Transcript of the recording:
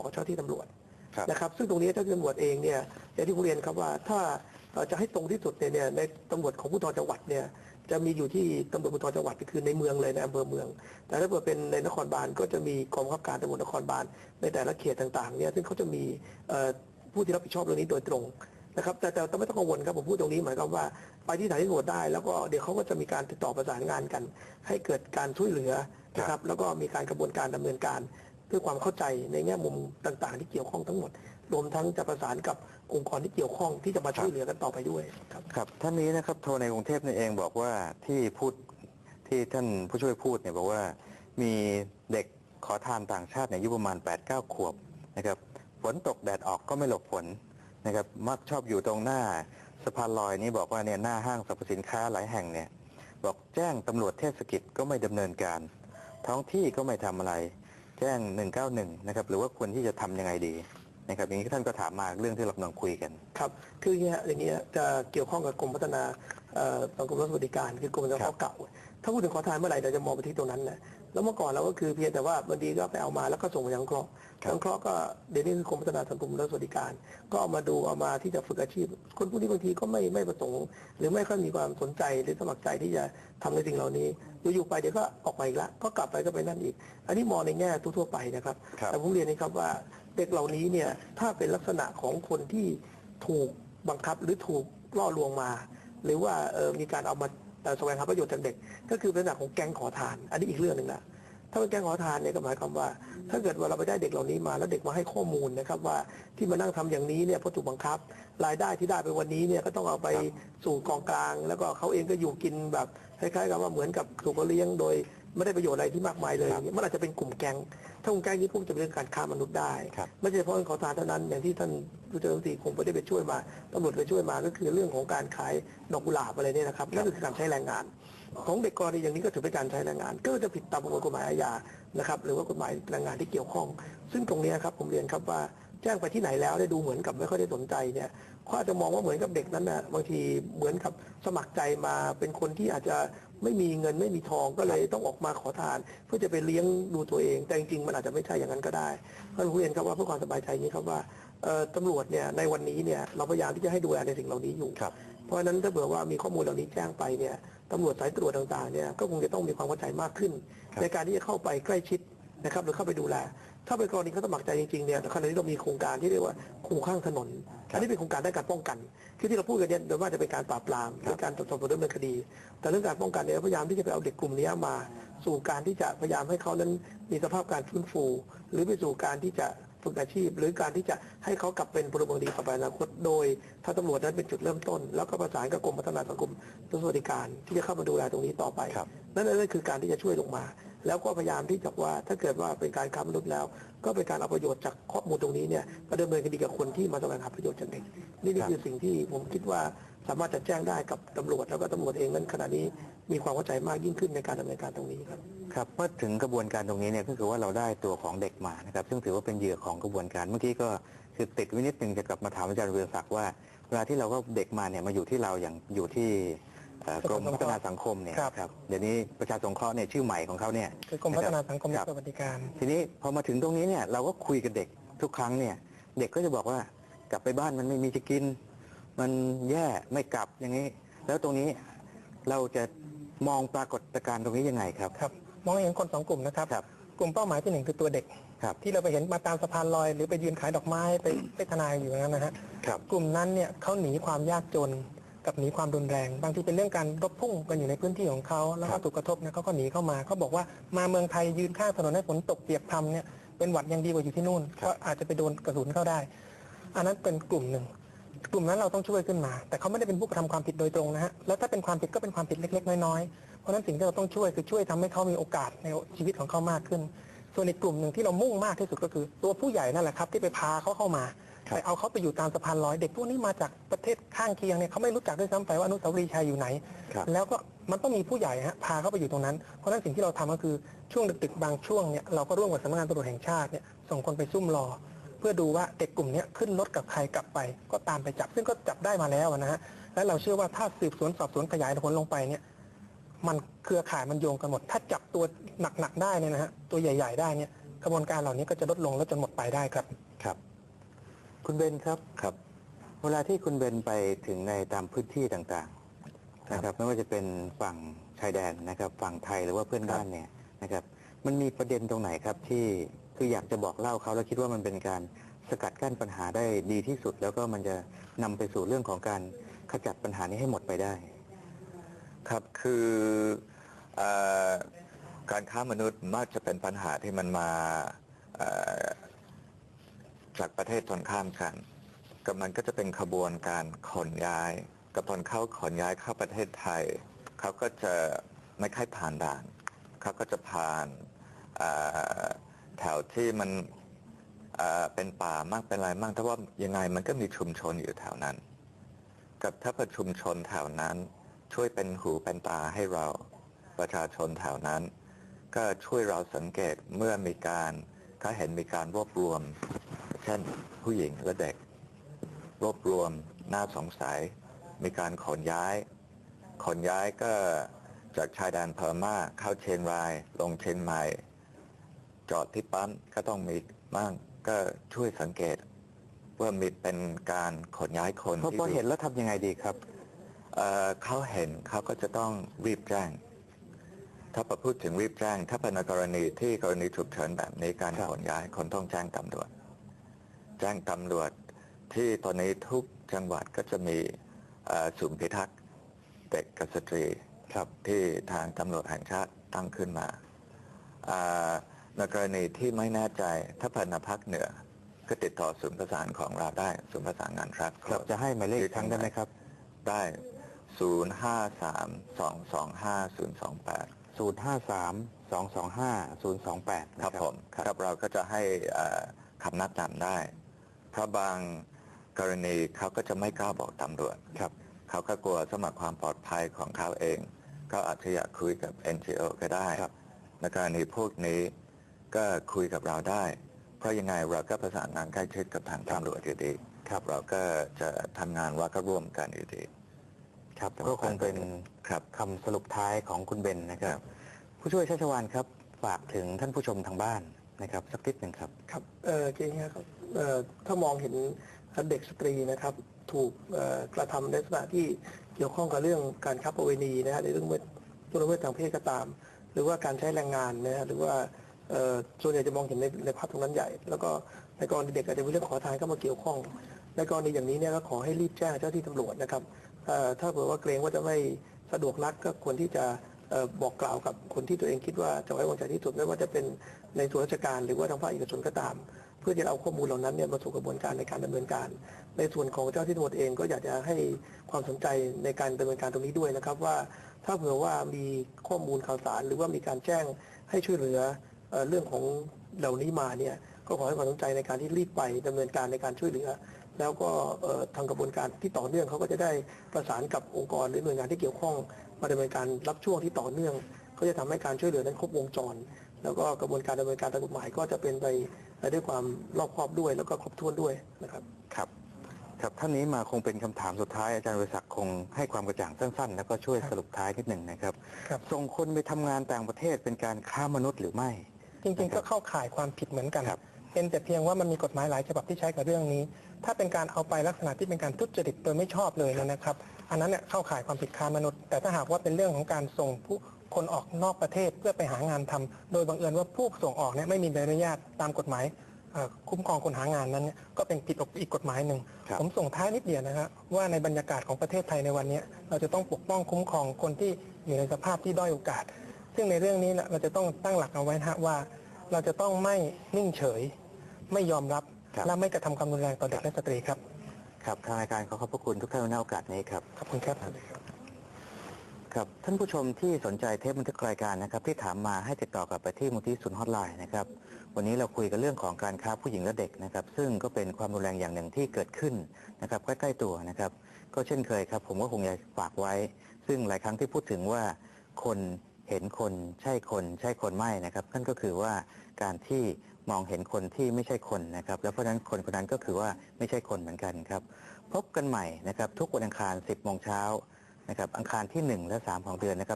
บอกกับเจ้าที่ตำรวจครับ นะครับซึ่งตรงนี้เจ้าที่ตำรวจเองเนี่ยอย่างที่ผมเรียนครับว่าถ้าเอ่อจะให้ตรงที่สุดเนี่ยเนี่ยในตำรวจของผู้ทรจังหวัดเนี่ยจะมีอยู่ที่ตำรวจภูธรจังหวัดคือในเมืองเลยในอำเภอเมือง แต่ถ้าเกิดเป็นในนครบาลก็จะมีกองบังคับการตำรวจนครบาลในแต่ละเขตต่างๆเนี่ยซึ่งเขาจะมีเอ่อผู้ที่รับผิดชอบเรื่องนี้โดยตรงนะครับแต่แต่แต่ไม่ต้องกังวลครับผมพูดตรงนี้หมายความว่าไปที่สถานีตำรวจได้แล้วก็เดี๋ยวเขาก็จะมีการติดต่อประสานงานกัน ให้เกิดการช่วยเหลือนะครับแล้วก็มีการกระบวนการดำเนินการ เพื่อความเข้าใจในแง่มุมต่าง ๆ ที่เกี่ยวข้องทั้งหมด รวมทั้งจะประสานกับองค์กรที่เกี่ยวข้องที่จะมาช่วยเหลือกันต่อไปด้วยครับครับท่านนี้นะครับโทรในกรุงเทพนี่เองบอกว่าที่พูดที่ท่านผู้ช่วยพูดเนี่ยบอกว่ามีเด็กขอทานต่างชาติเนี่ยอายุประมาณ 8-9 ขวบนะครับฝนตกแดดออกก็ไม่หลบฝนนะครับมักชอบอยู่ตรงหน้าสะพานลอยนี้บอกว่าเนี่ยหน้าห้างสรรพสินค้าหลายแห่งเนี่ยบอกแจ้งตำรวจเทศกิจก็ไม่ดำเนินการ ท้องที่ก็ไม่ทำอะไร แจ้ง 191 นะครับ หรือว่าควรที่จะทำยังไงดีนะครับอย่างนี้ท่านก็ถามมาเรื่องที่เรากำลังคุยกันครับคืออย่างเงี้ยอย่างเงี้ยจะเกี่ยวข้องกับกรมพัฒนาเอ่อสังคมและสวัสดิการคือกรมสวัสดิการเก่า ถ้าพูดถึงขอทานเมื่อไหร่เราจะมองไปที่ตรงนั้นแหละ แล้วเมื่อก่อนเราก็คือเพียงแต่ว่าบางทีก็ไปเอามาแล้วก็ส่งไปยังเคราะห์ยังเคราะห์ก็เดี๋ยวนี้คือกรมพัฒนาสังคมและสวัสดิการ ก็เอามาดูเอามาที่จะฝึกอาชีพ คนพวกนี้บางทีก็ไม่ไม่ประสงค์ หรือไม่ค่อยมีความสนใจหรือสมัครใจที่จะทำในสิ่งเหล่านี้อยู่ๆไปเดี๋ยวก็ออกมาอีกละก็กลับไปก็ไปนั่นอีก อันนี้มองในแง่ทั่วๆไปนะครับครับ แต่ผมเรียนนะครับว่าเด็กเหล่านี้เนี่ยถ้าเป็นลักษณะของคนที่ถูกบังคับหรือถูกล่อลวงมา หรือว่าเอ่อมีการเอามาเอ่อ แสวงหาประโยชน์จากเด็ก ก็คือเป็นลักษณะของแก๊งขอทาน อันนี้อีกเรื่องหนึ่งนะถ้าเป็นแก๊งขอทานเนี่ยก็หมายความว่า ถ้าเกิดว่าเราไปได้เด็กเหล่านี้มา แล้วเด็กมาให้ข้อมูลนะครับว่าที่มานั่งทำอย่างนี้เนี่ยเพราะถูกบังคับ รายได้ที่ได้ไปวันนี้เนี่ยก็ต้องเอาไปสู่กองกลาง แล้วก็เขาเองก็อยู่กินแบบคล้ายๆกับว่าเหมือนกับถูกเลี้ยงโดย ไม่ได้ประโยชน์อะไรที่มากมายเลยครับมันอาจจะเป็นกลุ่มแก๊งถ้ากลุ่มแก๊งนี้พวกจะเป็นเรื่องการค้ามนุษย์ได้ครับไม่ใช่เฉพาะขอทานเท่านั้นอย่างที่ท่านผู้เจ้าหน้าที่คงไม่ได้ไปช่วยมาตำรวจไปช่วยมาก็คือเรื่องของการขายดอกกุหลาบอะไรเนี่ยนะครับนั่นก็คือการใช้แรงงาน ของเด็กกรณีอย่างนี้ก็ถือเป็นการใช้แรงงาน ก็จะผิดตามประมวลกฎหมายอาญานะครับหรือว่ากฎหมายแรงงานที่เกี่ยวข้อง ซึ่งตรงเนี้ยครับผมเรียนครับว่า แจ้งไปที่ไหนแล้วได้ดูเหมือนกับไม่ค่อยได้สนใจเนี่ยเขาอาจจะมองว่าเหมือนกับเด็กนั้นนะบางทีเหมือนกับสมัครใจมาเป็นคนที่อาจจะไม่มีเงินไม่มีทองก็เลยต้องออกมาขอทาน เพื่อจะไปเลี้ยงดูตัวเอง แต่จริงๆมันอาจจะไม่ใช่อย่างนั้นก็ได้เพราะผมเรียนครับว่าเพื่อความสบายใจนี้ครับว่าเอ่อตำรวจเนี่ยในวันนี้เนี่ยเราพยายามที่จะให้ดูแลในสิ่งเหล่านี้อยู่ครับเพราะฉะนั้นถ้าเผื่อว่ามีข้อมูลเหล่านี้แจ้งไปเนี่ยตำรวจสายตรวจต่างๆเนี่ยก็คงจะต้องมีความเข้าใจมากขึ้นครับในการที่จะเข้าไปใกล้ชิดนะครับหรือเข้าไปดูแล ถ้าเป็นกรณีเขาสมัครใจจริงๆเนี่ยขณะนี้เรามีโครงการที่เรียกว่าขู่ข้างถนน อันนี้เป็นโครงการด้านการป้องกัน คือที่เราพูดกันเนี่ยโดยมากจะเป็นการปราบปรามเป็นการตรวจสอบดำเนินคดี แต่เรื่องการป้องกันเนี่ยพยายามที่จะไปเอาเด็กกลุ่มนี้มาสู่การที่จะพยายามให้เขานั้นมีสภาพการฟื้นฟู หรือไปสู่การที่จะฝึกอาชีพ หรือการที่จะให้เขากลับเป็นพลเมืองดีต่อไปในอนาคตโดยถ้าตำรวจนั้นเป็นจุดเริ่มต้น แล้วก็ประสานกับกรมพัฒนาสังคมและสวัสดิการที่จะเข้ามาดูแลตรงนี้ต่อไปครับนั่นนั่นคือการที่จะช่วยลงมา แล้วก็พยายามที่จะว่าถ้าเกิดว่าเป็นการค้ามนุษย์แล้ว ก็เป็นการเอาประโยชน์จากข้อมูลตรงนี้เนี่ยมาดำเนินคดีกับคนที่มาแสวงหาประโยชน์จากเด็กนี่นี่คือสิ่งที่ผมคิดว่าสามารถจะแจ้งได้กับตำรวจแล้วก็ตำรวจเองนั้นขณะนี้มีความเข้าใจมากยิ่งขึ้นในการดำเนินการตรงนี้ครับครับเมื่อถึงกระบวนการตรงนี้เนี่ยก็คือว่าเราได้ตัวของเด็กมานะครับซึ่งถือว่าเป็นเหยื่อของกระบวนการเมื่อกี้ก็คือติดไวินิดหนึ่งจะกลับมาถามอาจารย์เรืองศักดิ์ว่าเวลาที่เราก็เด็กมาเนี่ยมาอยู่ที่เราอย่างอยู่ที่ เอ่อกรมพัฒนาสังคมเนี่ยครับ ครับเดี๋ยวนี้ประชาสงเคราะห์เนี่ยชื่อใหม่ของเขาเนี่ยคือกรมพัฒนาสังคมคและรับ สวัสดิการ ทีนี้พอมาถึงตรงนี้เนี่ยเราก็คุยกับเด็กทุกครั้งเนี่ย เด็กก็จะบอกว่ากลับไปบ้านมันไม่มีจะกิน มันแย่ไม่กลับอย่างนี้ แล้วตรงนี้เราจะมองปรากฏการณ์ตรงนี้ยังไงครับ ครับมองเห็นคนสองกลุ่มนะครับ ครับกลุ่มเป้าหมายที่หนึ่งคือตัวเด็ก ครับที่เราไปเห็นมาตามสะพานลอย หรือไปยืนขายดอกไม้ไปไปทนายอยู่อย่างนั้นนะฮะครับ กลุ่มนั้นเนี่ยเขาหนีความยากจน กับหนีความรุนแรง บางทีเป็นเรื่องการรบพุ่งกันอยู่ในพื้นที่ของเขาแล้วครัก็บถูกกระทบเนี่ยเขาก็หนีเข้ามาเขาบอกว่ามาเมืองไทยยืนข้างถนนให้ฝนตกเปียกพรำเนี่ยเป็นหวัดยังดีกว่าอยู่ที่นู่นเพราะอาจจะไปโดนกระสุนเข้าได้ อันนั้นเป็นกลุ่มหนึ่งกลุ่มนั้นเราต้องช่วยขึ้นมา แต่เขาไม่ได้เป็นผู้กระทำความผิดโดยตรงนะฮะแล้วถ้าเป็นความผิดก็เป็นความผิดเล็ก ๆ น้อยๆเพราะฉะนั้นสิ่งที่เราต้องช่วยคือช่วยทำให้เขามีโอกาสในชีวิตของเขามากขึ้น ส่วนอีกกลุ่มหนึ่งที่เรามุ่งมากที่สุดก็คือ ตัวผู้ใหญ่นั่นแหละครับที่ไปพาเขาเข้ามาครับ ไปเอาเขาไปอยู่ตามสะพานลอยเด็กพวกนี้มาจากประเทศข้างเคียงเนี่ยเขาไม่รู้จักด้วยซ้ำไปว่าอนุสาวรีย์ชัยอยู่ไหน ครับ แล้วก็มันต้องมีผู้ใหญ่ฮะพาเขาไปอยู่ตรงนั้น เพราะฉะนั้นสิ่งที่เราทำก็คือช่วงดึกๆบางช่วงเนี่ยเราก็ร่วมกับสำนักงานตำรวจแห่งชาติเนี่ยส่งคนไปซุ่มรอ เพื่อดูว่าเด็กกลุ่มเนี้ยขึ้นรถกับใครกลับไป ก็ตามไปจับ ซึ่งก็จับได้มาแล้วนะฮะและเราเชื่อว่าถ้าสืบสวนสอบสวนขยายผลลงไปเนี่ย มันเครือข่ายมันโยงกันหมด ถ้าจับตัวหนักๆได้เนี่ยนะฮะตัวใหญ่ ๆ ได้เนี่ยกระบวนการเหล่านี้ก็จะลดลงและจนหมดไปได้ครับ ครับ คุณเบนครับครับ เวลาที่คุณเบนไปถึงในตามพื้นที่ต่างๆนะครับ ไม่ว่าจะเป็นฝั่งชายแดนนะครับ ฝั่งไทยหรือว่าเพื่อนบ้านเนี่ยนะครับ มันมีประเด็นตรงไหนครับที่คืออยากจะบอกเล่าเขาแล้วคิดว่ามันเป็นการสกัดกั้นปัญหาได้ดีที่สุด แล้วก็มันจะนำไปสู่เรื่องของการขจัดปัญหานี้ให้หมดไปได้ ครับคือเออการค้ามนุษย์มักจะเป็นปัญหาที่มันมาเอ่อ จากประเทศตรงข้ามกันก็มันก็จะเป็นขบวนการขนย้ายกับตอนเข้าขนย้ายเข้าประเทศไทยเขาก็จะไม่ค่อยผ่านด่านเขาก็จะผ่านแถวที่มันเอ่อเป็นป่ามากเป็นอะไรมากแต่ว่ายังไงมันก็มีชุมชนอยู่แถวนั้น กับถ้าประชุมชนแถวนั้น ช่วยเป็นหูเป็นตาให้เราประชาชนแถวนั้น ก็ช่วยเราสังเกตเมื่อมีการเขาเห็นมีการรวบรวม เช่นผู้หญิงและเด็ก รวบรวมน่าสงสัย มีการขนย้าย ขนย้ายก็จากชายแดนพม่าเข้าเชียงราย ลงเชียงใหม่ จอดที่ปั๊มก็ต้องมีบ้างก็ช่วยสังเกต ว่ามีเป็นการขนย้ายคนเพราะที่พอเห็นแล้วทำยังไงดีครับเอ่อเขาเห็นเขาก็จะต้องรีบแจ้ง ถ้าประพูดถึงรีบแจ้ง ถ้าเป็นในกรณีที่กรณีฉุกเฉินแบบนี้การครับขนย้ายคนต้องแจ้งตำรวจ แจ้งตำรวจ ที่ตอนนี้ทุกจังหวัดก็จะมีเอ่อศูนย์พิทักษ์เด็กกับสตรีครับที่ทางตำรวจแห่งชาติตั้งขึ้นมาอ่าในกรณีที่ไม่แน่ใจถ้าเป็นในภาคเหนือ ก็ติดต่อศูนย์ประสานของเราได้ศูนย์ประสานงานครับครับจะให้หมายเลขอีกครั้งได้ไหมครับ ได้ 0 5 3 2 2 5 0 2 8 053 225 028 ครับผมครับเราก็จะให้เอ่อคำนัดนำได้ เพราะบางกรณีเขาก็จะไม่กล้าบอกตำรวจครับเขาก็กลัวสมัครความปลอดภัยของเขาเองก็อาจจะอยากคุยกับ NGO ก็ได้ครับในกรณีพวกนี้ก็คุยกับเราได้ เพราะยังไงเราก็ประสานงานใกล้ชิดกับทางตำรวจอยู่ดีครับเราก็จะทำงานว่าก็ร่วมกันอยู่ดีครับก็คงเป็นครับคำสรุปท้ายของคุณเบนนะครัครับบผู้ช่วยชัชวานครับฝากถึงท่านผู้ชมทางบ้าน นะครับสักนิดหนึ่งครับครับเออเก่งครับเอ่อถ้ามองเห็นเด็กสตรีนะครับ ถูกกระทำในลักษณะที่เกี่ยวข้องกับเรื่องการค้าประเวณีนะฮะในเรื่องเมื่อล่วเมิดทางเพศก็ตาม หรือว่าการใช้แรงงานนะฮะหรือว่าเออส่วนใหญ่จะมองเห็นในในภาพตรงนั้นใหญ่ แล้วก็ในกรณีเด็กอาจจะมีเรื่องขอทานเข้ามาเกี่ยวข้อง ในกรณีอย่างนี้เนี่ยก็ขอให้รีบแจ้งเจ้าที่ตำรวจนะครับเอ่อถ้าเผื่อว่าเกรงว่าจะไม่สะดวกนักก็ควรที่จะ บอกกล่าวกับคนที่ตัวเองคิดว่าจะไว้วางใจที่สุดไม่ว่าจะเป็นในส่วนราชการ หรือว่าทางภาคเอกชนก็ตาม เพื่อจะเอาข้อมูลเหล่านั้นเนี่ยมาสู่กระบวนการในการดำเนินการ ในส่วนของเจ้าที่ตำรวจเองก็อยากจะให้ความสนใจในการดำเนินการตรงนี้ด้วยนะครับว่า ถ้าเผื่อว่ามีข้อมูลข่าวสาร หรือว่ามีการแจ้งให้ช่วยเหลือเอเรื่องของเหล่านี้มาเนี่ยก็ขอให้ความสนใจในการที่รีบไปดำเนินการในการช่วยเหลือ แล้วก็เอ่อทางกระบวนการที่ต่อเนื่องเขาก็จะได้ประสานกับองค์กรหรือหน่วยงานที่เกี่ยวข้องมาดำเนินการรับช่วงที่ต่อเนื่องก็จะทำให้การช่วยเหลือนั้นครบวงจร แล้วก็กระบวนการดำเนินการทางกฎหมายก็จะเป็นไปด้วยความรอบคอบด้วยแล้วก็ครบถ้วนด้วยนะครับครับครับท่านนี้มาคงเป็นคำถามสุดท้ายอาจารย์วิศักดิ์คงให้ความกระจ่างสั้นๆ แล้วก็ช่วยสรุปท้ายนิดหนึ่งนะครับครับส่งคนไปทำงานต่างประเทศเป็นการค้ามนุษย์หรือไม่ จริงๆก็เข้าข่ายความผิดเหมือนกันครับ เป็นแต่เพียงว่ามันมีกฎหมายหลายฉบับที่ใช้กับเรื่องนี้ ถ้าเป็นการเอาไปลักษณะที่เป็นการทุจริตโดยไม่ชอบเลยเนยนะครับ อันนั้นเนี่ยเข้าข่ายความผิดค้ามนุษย์ แต่ถ้าหากว่าเป็นเรื่องของการส่งผู้คนออกนอกประเทศเพื่อไปหางานทำโดยบังเอิญว่าผู้ส่งออกเนี่ยไม่มีใบอนุญาตตามกฎหมายเอ่อคุ้มครองคนหางานนั้นเนี่ยก็เป็นผิดอีกกฎหมายหนึ่งครับผมส่งท้ายนิดเดียวนะครับว่าในบรรยากาศของประเทศไทยในวันนี้ เราจะต้องปกป้องคุ้มครองคนที่อยู่ในสภาพที่ด้อยโอกาส ซึ่งในเรื่องนี้เนี่ยเราจะต้องตั้งหลักเอาไว้นะฮะว่าเราจะต้องไม่นิ่งเฉย ไม่ยอมรับ ครับ และไม่กระทำความรุนแรงต่อเด็กและสตรีครับ ครับทางรายการขอขอบพระคุณทุกท่านในโอกาสนี้ครับ ขอบคุณครับ ครับท่านผู้ชมที่สนใจเทปบันทึกรายการนะครับที่ถามมาให้ติดต่อกลับไปที่มูลที่ศูนย์ฮอตไลน์นะครับวันนี้เราคุยกันเรื่องของการค้าผู้หญิงและเด็กนะครับซึ่งก็เป็นความรุนแรงอย่างหนึ่งที่เกิดขึ้นนะครับใกล้ๆตัวนะครับก็เช่นเคยครับผมก็คงอยากฝากไว้ ซึ่งหลายครั้งที่พูดถึงว่าคนเห็นคนใช่คนใช่คนไม่นะครับนั่นก็คือว่าการที่ มองเห็นคนที่ไม่ใช่คนนะครับ แล้วเพราะฉะนั้นคนคนนั้นก็คือว่าไม่ใช่คนเหมือนกันครับ พบกันใหม่นะครับ ทุกวันอังคาร 10โมงเช้านะครับ อังคารที่ 1 และ 3 ของเดือนนะครับ